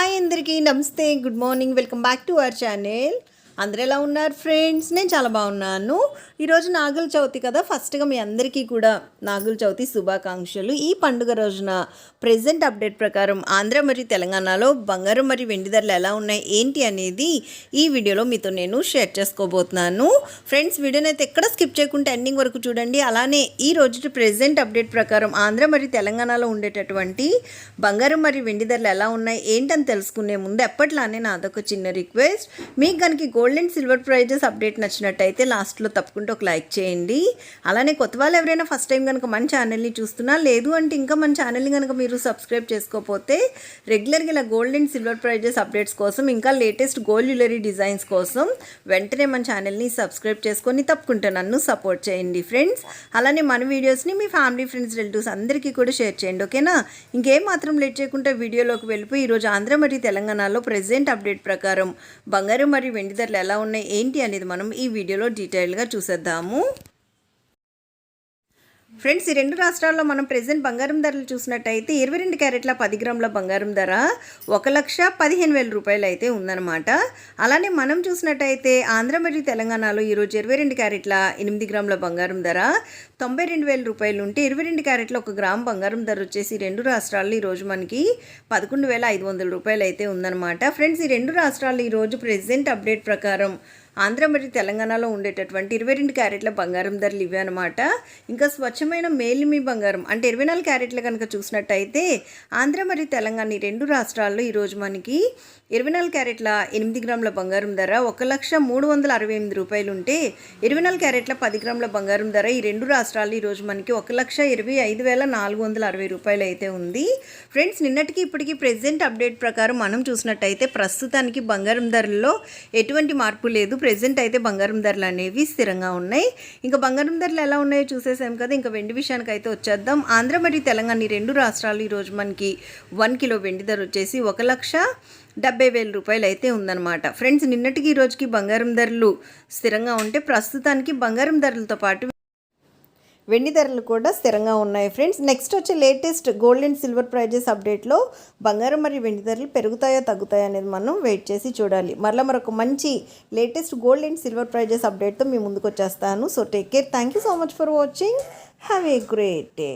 Hi అందరికీ నమస్తే good morning welcome back to our channel. అందరూ ఎలా ఉన్నారు ఫ్రెండ్స్? నేను చాలా బాగున్నాను. ఈరోజు నాగుల చవితి కదా ఫస్ట్గా మీ అందరికీ కూడా నాగుల చవితి శుభాకాంక్షలు. ఈ పండుగ రోజున ప్రెజెంట్ అప్డేట్ ప్రకారం ఆంధ్ర మరియు తెలంగాణలో బంగారం మరియు వెండి ధరలు ఎలా ఉన్నాయి ఏంటి అనేది ఈ వీడియోలో మీతో నేను షేర్ చేసుకోబోతున్నాను. ఫ్రెండ్స్ వీడియోని అయితే ఎక్కడ స్కిప్ చేయకుండా ఎండింగ్ వరకు చూడండి. అలానే ఈ రోజు ప్రెజెంట్ అప్డేట్ ప్రకారం ఆంధ్ర మరియు తెలంగాణలో ఉండేటటువంటి బంగారం మరియు వెండి ధరలు ఎలా ఉన్నాయి ఏంటని తెలుసుకునే ముందు ఎప్పట్లానే నాదొక చిన్న రిక్వెస్ట్. మీకు కనుక gold and silver prices update నచ్చినట్టయితే లాస్ట్లో తప్పకుండా ఒక లైక్ చేయండి. అలానే కొత్త వాళ్ళు ఎవరైనా ఫస్ట్ టైం కనుక మన ఛానల్ని చూస్తున్నా లేదు అంటే ఇంకా మన ఛానల్ని కనుక మీరు సబ్స్క్రైబ్ చేసుకోకపోతే రెగ్యులర్గా ఇలా gold and silver prices updates కోసం ఇంకా లేటెస్ట్ గోల్డ్ జ్యువెలరీ డిజైన్స్ కోసం వెంటనే మన ఛానల్ని సబ్స్క్రైబ్ చేసుకొని తప్పకుండా నన్ను సపోర్ట్ చేయండి ఫ్రెండ్స్. అలానే మన వీడియోస్ని మీ ఫ్యామిలీ ఫ్రెండ్స్ రిలేటివ్స్ అందరికీ కూడా షేర్ చేయండి ఓకేనా? ఇంకేం మాత్రం లేట్ చేయకుండా వీడియోలోకి వెళ్ళిపోయి ఈరోజు ఆంధ్ర మరియు తెలంగాణలో ప్రెజెంట్ అప్డేట్ ప్రకారం బంగారం మరియు వెండి ధరలు ఎలా ఉన్నాయి ఏంటి అనేది మనం ఈ వీడియోలో డీటెయిల్గా చూసేద్దాము. ఫ్రెండ్స్ ఈ రెండు రాష్ట్రాల్లో మనం ప్రజెంట్ బంగారం ధరలు చూసినట్టయితే ఇరవై రెండు క్యారెట్ల పది గ్రాముల బంగారం ధర ఒక లక్ష పదిహేను వేల రూపాయలు అయితే ఉందన్నమాట. అలానే మనం చూసినట్టయితే ఆంధ్ర మరియు తెలంగాణలో ఈరోజు ఇరవై రెండు క్యారెట్ల ఎనిమిది గ్రాముల బంగారం ధర తొంభై రెండు వేల రూపాయలు ఉంటే ఇరవై రెండు క్యారెట్ల ఒక గ్రామ్ బంగారం ధర వచ్చేసి రెండు రాష్ట్రాల్లో ఈరోజు మనకి పదకొండు వేల ఐదు వందల రూపాయలు అయితే ఉందన్నమాట. ఫ్రెండ్స్ ఈ రెండు రాష్ట్రాల్లో ఈరోజు ప్రెసెంట్ అప్డేట్ ప్రకారం ఆంధ్ర మరియు తెలంగాణలో ఉండేటటువంటి ఇరవై రెండు క్యారెట్ల బంగారం ధరలు ఇవే అనమాట ఇంకా స్వచ్ఛమైన మేలిమి బంగారం అంటే ఇరవై నాలుగు క్యారెట్లు కనుక చూసినట్టయితే ఆంధ్ర మరియు తెలంగాణ ఈ రెండు రాష్ట్రాల్లో ఈరోజు మనకి ఇరవై నాలుగు క్యారెట్ల ఎనిమిది గ్రాముల బంగారం ధర ఒక లక్ష మూడు వందల అరవై ఎనిమిది రూపాయలు ఉంటే ఇరవై నాలుగు క్యారెట్ల పది గ్రాముల బంగారం ధర ఈ రెండు రాష్ట్రాల్లో ఈరోజు మనకి ఒక లక్ష ఇరవై ఐదు వేల నాలుగు వందల అరవై రూపాయలు అయితే ఉంది. ఫ్రెండ్స్ నిన్నటికి ఇప్పటికీ ప్రెసెంట్ అప్డేట్ ప్రకారం మనం చూసినట్టయితే ప్రస్తుతానికి బంగారం ధరల్లో ఎటువంటి మార్పు లేదు. ప్రెసెంట్ అయితే బంగారం ధరలు అనేవి స్థిరంగా ఉన్నాయి. ఇంకా బంగారం ధరలు ఎలా ఉన్నాయో చూసేసాం కదా. ఇంకా వెండి విషయానికి అయితే వచ్చేద్దాం. ఆంధ్ర మరియు తెలంగాణ ఈ రెండు రాష్ట్రాలు ఈరోజు మనకి వన్ కిలో వెండి ధర వచ్చేసి ఒక లక్ష డెబ్బై వేల రూపాయలు అయితే ఉందన్నమాట. ఫ్రెండ్స్ నిన్నటికి ఈ రోజుకి బంగారం ధరలు స్థిరంగా ఉంటే ప్రస్తుతానికి బంగారం ధరలతో పాటు వెండి ధరలు కూడా స్థిరంగా ఉన్నాయి ఫ్రెండ్స్. నెక్స్ట్ వచ్చే latest gold and silver prices అప్డేట్లో బంగారం మరియు వెండి ధరలు పెరుగుతాయా తగ్గుతాయా అనేది మనం వెయిట్ చేసి చూడాలి. మరలా మరొక మంచి latest gold and silver prices అప్డేట్తో మీ ముందుకు వచ్చేస్తాను. So take care thank you so much for watching have a great day